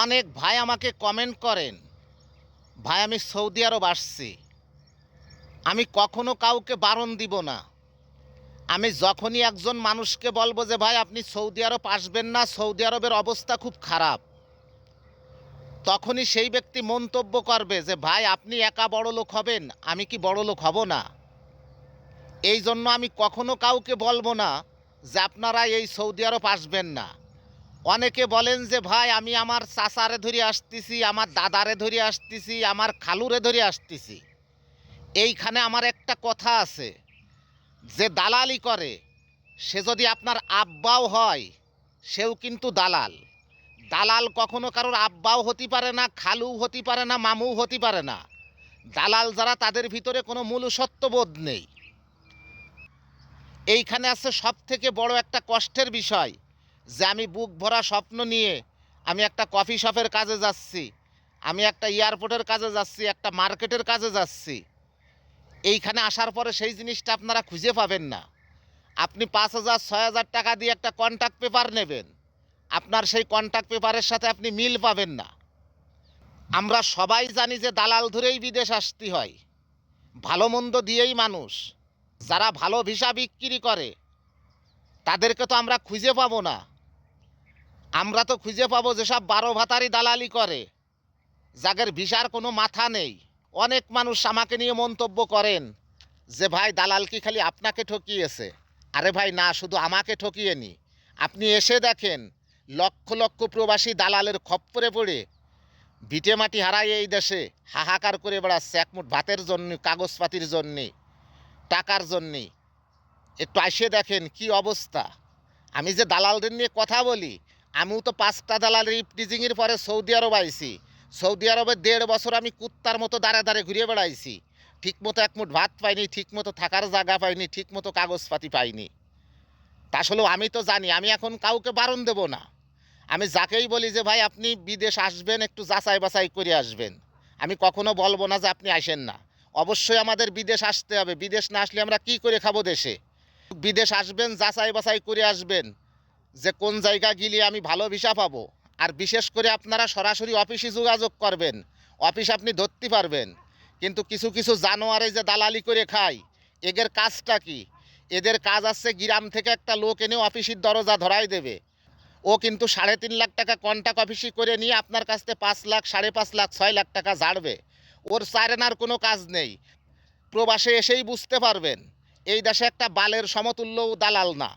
অনেক ভাই আমাকে কমেন্ট করেন, ভাই, আমি সৌদি আরব আসছি। আমি কখনো কাউকে বারণ দিব না। আমি যখনই একজন মানুষকে বলব যে, ভাই, আপনি সৌদি আরব আসবেন না, সৌদি আরবের অবস্থা খুব খারাপ। তখনই সেই ব্যক্তি মন্তব্য করবে যে, ভাই, আপনি একা বড় লোক হবেন, আমি কি বড় লোক হব না? এই জন্য আমি কখনো কাউকে বলব না যে, আপনারা এই সৌদি আরব আসবেন না। অনেকে বলেন যে, ভাই, আমি আমার চাচারে ধরে আসতেছি, আমার দাদারে ধরে আসতেছি, আমার খালুরে ধরে আসতেছি। এইখানে আমার একটা কথা আছে, যে দালালি করে, সে যদি আপনার আব্বাও হয়, সেও কিন্তু দালাল। দালাল কখনো কারোর আব্বাও হতে পারে না খালু হতে পারে না মামু হতে পারে না। দালাল যারা, তাদের ভিতরে কোনো মূল সত্যবোধ নেই। এইখানে আছে সব থেকে বড় একটা কষ্টের বিষয়। যে আমি বুক ভরা স্বপ্ন নিয়ে আমি একটা কফি শপের কাজে যাচ্ছি, আমি একটা এয়ারপোর্টের কাজে যাচ্ছি, একটা মার্কেটের কাজে যাচ্ছি, এইখানে আসার পরে সেই জিনিসটা আপনারা খুঁজে পাবেন না। আপনি পাঁচ হাজার, ছয় হাজার টাকা দিয়ে একটা কন্ট্যাক্ট পেপার নেবেন, আপনার সেই কন্ট্যাক্ট পেপারের সাথে আপনি মিল পাবেন না। আমরা সবাই জানি যে দালাল ধরেই বিদেশ আসতে হয়, ভালো মন্দ দিয়েই মানুষ, যারা ভালো ভিসা বিক্রি করে, তাদেরকে তো আমরা খুঁজে পাবো না। আমরা তো খুঁজে পাবো যেসব বারো ভাতারি দালালি করে। যাদের ভিসার কোনো মাথা নেই। অনেক মানুষ আমাকে নিয়ে মন্তব্য করেন যে, ভাই, দালাল কি খালি আপনাকে ঠকিয়েছে? আরে ভাই, না, শুধু আমাকে ঠকিয়েনি। আপনি এসে দেখেন, লক্ষ লক্ষ প্রবাসী দালালের খপ্পরে পড়ে। ভিটে মাটি হারায় এই দেশে। হাহাকার করে বেড়াচ্ছে একমুঠ ভাতের জন্য, কাগজপাতির জন্যে, টাকার জন্যে। একটু আসে দেখেন কি অবস্থা। আমি যে দালালদের নিয়ে কথা বলি আমিও তো পাঁচটা দালালের ইপটিজিংয়ের পরে সৌদি আরব আইছি। সৌদি আরবে দেড় বছর আমি কুত্তার মতো দাঁড়ে দাঁড়ে ঘুরে বেড়াইছি। ঠিকমতো একমুঠ ভাত পাইনি, ঠিকমতো থাকার জায়গা পাইনি, ঠিকমতো কাগজপাতি পাইনি। তা আমি তো জানি, আমি এখন কাউকে বারণ দেব না। আমি যাকেই বলি যে, ভাই, আপনি বিদেশ আসবেন, একটু যাচাই বাছাই করে আসবেন। আমি কখনো বলব না যে, আপনি আসেন না। অবশ্যই আমাদের বিদেশ আসতে হবে। বিদেশ না আসলে আমরা কি করে খাব দেশে? বিদেশ আসবেন, যাচাই বাছাই করে আসবেন। যে কোন জায়গা গেলে আমি ভালো ভিসা পাবো। আর বিশেষ করে আপনারা সরাসরি অফিসে যোগাযোগ করবেন। অফিস আপনি ধরতে পারবেন। কিন্তু কিছু কিছু জানোয়ারে যে দালালি করে খায় এদের কাজটা কি? এদের কাজ আছে গ্রাম থেকে একটা লোক এনে অফিসের দরজা ধরাই দেবে। ও কিন্তু সাড়ে তিন লাখ টাকা কন্ট্যাক্ট অফিসে করে নিয়ে আপনার কাছ থেকে পাঁচ লাখ, সাড়ে পাঁচ লাখ, ছয় লাখ টাকা ঝাড়বে। ওর চারেনার কোনো কাজ নেই। প্রবাসে এসেই বুঝতে পারবেন, এই দেশে একটা বালের সমতুল্য দালাল না।